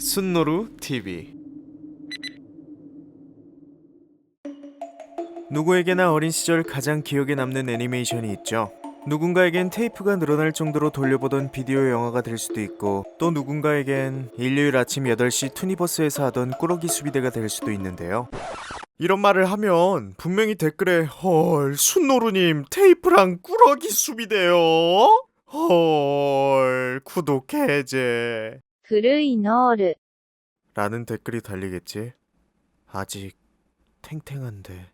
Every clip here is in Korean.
순노루 TV 누구에게나 어린 시절 가장 기억에 남는 애니메이션이 있죠. 누군가에겐 테이프가 늘어날 정도로 돌려보던 비디오 영화가 될 수도 있고 또 누군가에겐 일요일 아침 8시 투니버스에서 하던 꾸러기 수비대가 될 수도 있는데요. 이런 말을 하면 분명히 댓글에 헐 순노루님 테이프랑 꾸러기 수비대요? 헐 구독 해제 그를 이너르... 라는 댓글이 달리겠지. 아직 탱탱한데.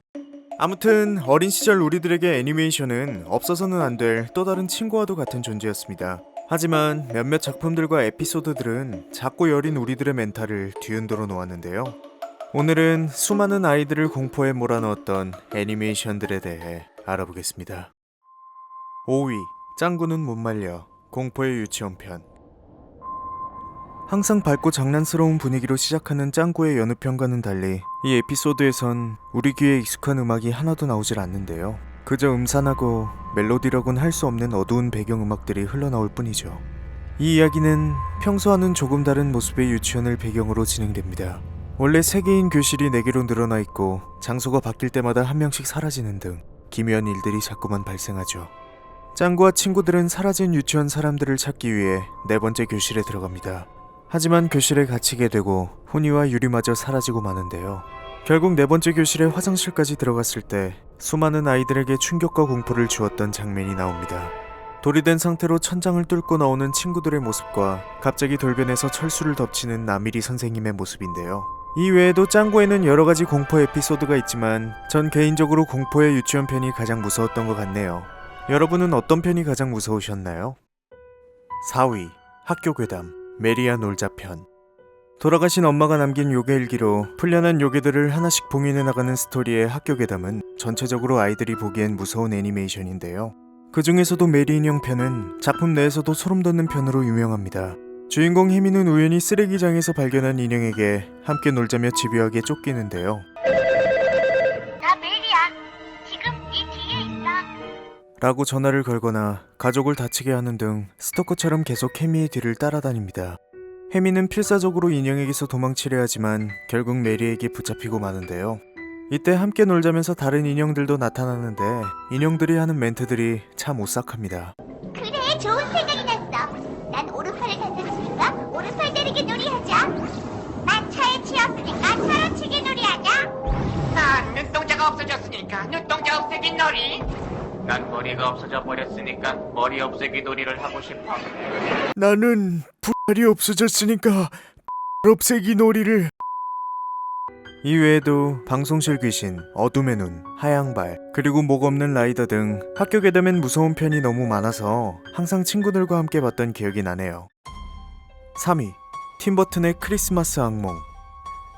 아무튼 어린 시절 우리들에게 애니메이션은 없어서는 안 될 또 다른 친구와도 같은 존재였습니다. 하지만 몇몇 작품들과 에피소드들은 작고 여린 우리들의 멘탈을 뒤흔들어 놓았는데요. 오늘은 수많은 아이들을 공포에 몰아넣었던 애니메이션들에 대해 알아보겠습니다. 5위 짱구는 못 말려 공포의 유치원 편 항상 밝고 장난스러운 분위기로 시작하는 짱구의 여느 편과는 달리 이 에피소드에선 우리 귀에 익숙한 음악이 하나도 나오질 않는데요. 그저 음산하고 멜로디라곤 할 수 없는 어두운 배경음악들이 흘러나올 뿐이죠. 이 이야기는 평소와는 조금 다른 모습의 유치원을 배경으로 진행됩니다. 원래 세 개인 교실이 네 개로 늘어나 있고 장소가 바뀔 때마다 한 명씩 사라지는 등 기묘한 일들이 자꾸만 발생하죠. 짱구와 친구들은 사라진 유치원 사람들을 찾기 위해 네 번째 교실에 들어갑니다. 하지만 교실에 갇히게 되고 훈이와 유리마저 사라지고 마는데요. 결국 네 번째 교실에 화장실까지 들어갔을 때 수많은 아이들에게 충격과 공포를 주었던 장면이 나옵니다. 돌이 된 상태로 천장을 뚫고 나오는 친구들의 모습과 갑자기 돌변해서 철수를 덮치는 나미리 선생님의 모습인데요. 이 외에도 짱구에는 여러 가지 공포 에피소드가 있지만 전 개인적으로 공포의 유치원 편이 가장 무서웠던 것 같네요. 여러분은 어떤 편이 가장 무서우셨나요? 4위 학교 괴담 메리아 놀자 편 돌아가신 엄마가 남긴 요괴 일기로 풀려난 요괴들을 하나씩 봉인해 나가는 스토리의 학교 괴담은 전체적으로 아이들이 보기엔 무서운 애니메이션인데요. 그 중에서도 메리 인형 편은 작품 내에서도 소름 돋는 편으로 유명합니다. 주인공 혜미는 우연히 쓰레기장에서 발견한 인형에게 함께 놀자며 집요하게 쫓기는데요. 라고 전화를 걸거나 가족을 다치게 하는 등 스토커처럼 계속 혜미의 뒤를 따라다닙니다. 혜미는 필사적으로 인형에게서 도망치려 하지만 결국 메리에게 붙잡히고 마는데요. 이때 함께 놀자면서 다른 인형들도 나타나는데 인형들이 하는 멘트들이 참 오싹합니다. 그래, 좋은 생각이 났어. 난 오른팔을 다쳤으니까 오른팔 때리기 놀이하자. 난 차에 치였으니까 차로 치기 놀이하자. 난 눈동자가 없어졌으니까 눈동자 없애기 놀이. 난 머리가 없어져 버렸으니까 머리 없애기 놀이를 하고 싶어. 나는 불이 없어졌으니까 없애기 놀이를 이 외에도 방송실 귀신, 어둠의 눈, 하양발, 그리고 목 없는 라이더 등 학교 괴담엔 무서운 편이 너무 많아서 항상 친구들과 함께 봤던 기억이 나네요. 3위 팀버튼의 크리스마스 악몽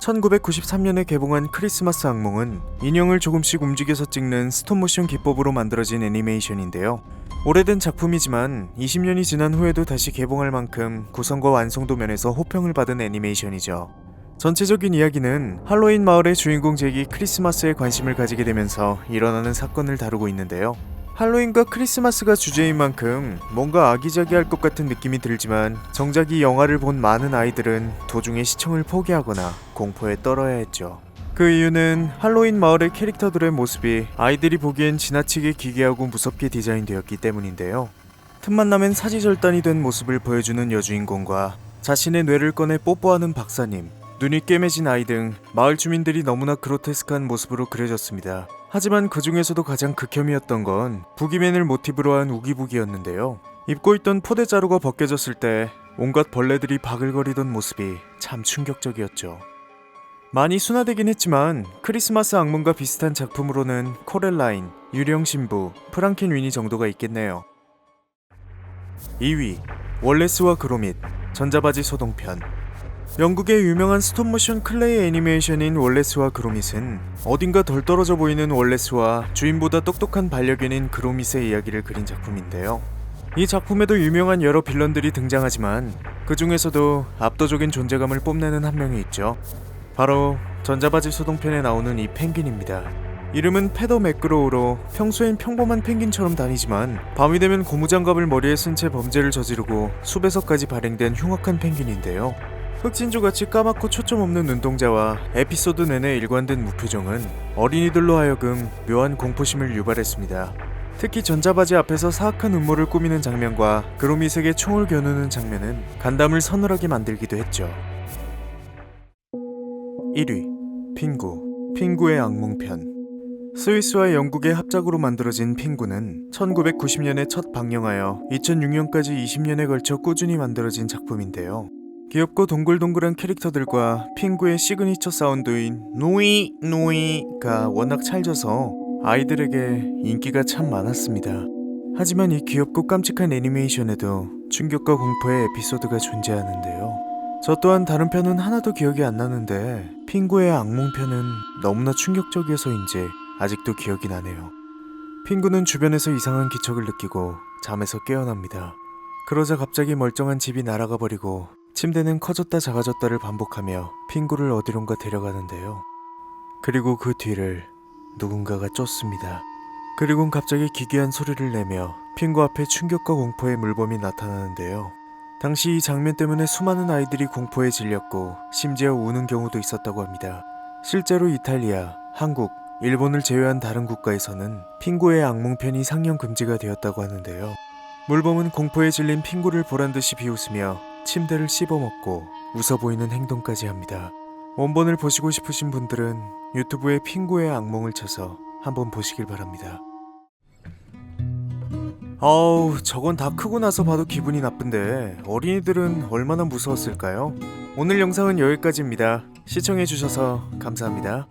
1993년에 개봉한 크리스마스 악몽은 인형을 조금씩 움직여서 찍는 스톱모션 기법으로 만들어진 애니메이션인데요. 오래된 작품이지만 20년이 지난 후에도 다시 개봉할 만큼 구성과 완성도 면에서 호평을 받은 애니메이션이죠. 전체적인 이야기는 할로윈 마을의 주인공 잭이 크리스마스에 관심을 가지게 되면서 일어나는 사건을 다루고 있는데요. 할로윈과 크리스마스가 주제인 만큼 뭔가 아기자기할 것 같은 느낌이 들지만 정작 이 영화를 본 많은 아이들은 도중에 시청을 포기하거나 공포에 떨어야 했죠. 그 이유는 할로윈 마을의 캐릭터들의 모습이 아이들이 보기엔 지나치게 기괴하고 무섭게 디자인되었기 때문인데요. 틈만 나면 사지절단이 된 모습을 보여주는 여주인공과 자신의 뇌를 꺼내 뽀뽀하는 박사님, 눈이 꿰매진 아이 등 마을 주민들이 너무나 그로테스크한 모습으로 그려졌습니다. 하지만 그 중에서도 가장 극혐이었던 건 부기맨을 모티브로 한 우기부기였는데요. 입고 있던 포대자루가 벗겨졌을 때 온갖 벌레들이 바글거리던 모습이 참 충격적이었죠. 많이 순화되긴 했지만 크리스마스 악몽과 비슷한 작품으로는 코렐라인, 유령 신부, 프랑켄 위니 정도가 있겠네요. 2위 월레스와 그로밋 전자바지 소동편 영국의 유명한 스톱모션 클레이 애니메이션인 월레스와 그로밋은 어딘가 덜 떨어져 보이는 월레스와 주인보다 똑똑한 반려견인 그로밋의 이야기를 그린 작품인데요. 이 작품에도 유명한 여러 빌런들이 등장하지만 그 중에서도 압도적인 존재감을 뽐내는 한 명이 있죠. 바로 전자바지 소동편에 나오는 이 펭귄입니다. 이름은 페더 매끄러우로 평소엔 평범한 펭귄처럼 다니지만 밤이 되면 고무장갑을 머리에 쓴 채 범죄를 저지르고 숲에서까지 발행된 흉악한 펭귄인데요. 흑진주같이 까맣고 초점 없는 눈동자와 에피소드 내내 일관된 무표정은 어린이들로 하여금 묘한 공포심을 유발했습니다. 특히 전자바지 앞에서 사악한 음모를 꾸미는 장면과 그로미색의 총을 겨누는 장면은 간담을 서늘하게 만들기도 했죠. 1위 핑구 핑구의 악몽편 스위스와 영국의 합작으로 만들어진 핑구는 1990년에 첫 방영하여 2006년까지 20년에 걸쳐 꾸준히 만들어진 작품인데요. 귀엽고 동글동글한 캐릭터들과 핑구의 시그니처 사운드인 노이 노이가 워낙 찰져서 아이들에게 인기가 참 많았습니다. 하지만 이 귀엽고 깜찍한 애니메이션에도 충격과 공포의 에피소드가 존재하는데요. 저 또한 다른 편은 하나도 기억이 안 나는데 핑구의 악몽 편은 너무나 충격적이어서인지 아직도 기억이 나네요. 핑구는 주변에서 이상한 기척을 느끼고 잠에서 깨어납니다. 그러자 갑자기 멀쩡한 집이 날아가 버리고 침대는 커졌다 작아졌다를 반복하며 핑구를 어디론가 데려가는데요. 그리고 그 뒤를 누군가가 쫓습니다. 그리곤 갑자기 기괴한 소리를 내며 핑구 앞에 충격과 공포의 물범이 나타나는데요. 당시 이 장면 때문에 수많은 아이들이 공포에 질렸고 심지어 우는 경우도 있었다고 합니다. 실제로 이탈리아, 한국, 일본을 제외한 다른 국가에서는 핑구의 악몽편이 상영 금지가 되었다고 하는데요. 물범은 공포에 질린 핑구를 보란 듯이 비웃으며 침대를 씹어먹고 웃어 보이는 행동까지 합니다. 원본을 보시고 싶으신 분들은 유튜브에 핑구의 악몽을 쳐서 한번 보시길 바랍니다. 어우, 저건 다 크고 나서 봐도 기분이 나쁜데 어린이들은 얼마나 무서웠을까요? 오늘 영상은 여기까지입니다. 시청해주셔서 감사합니다.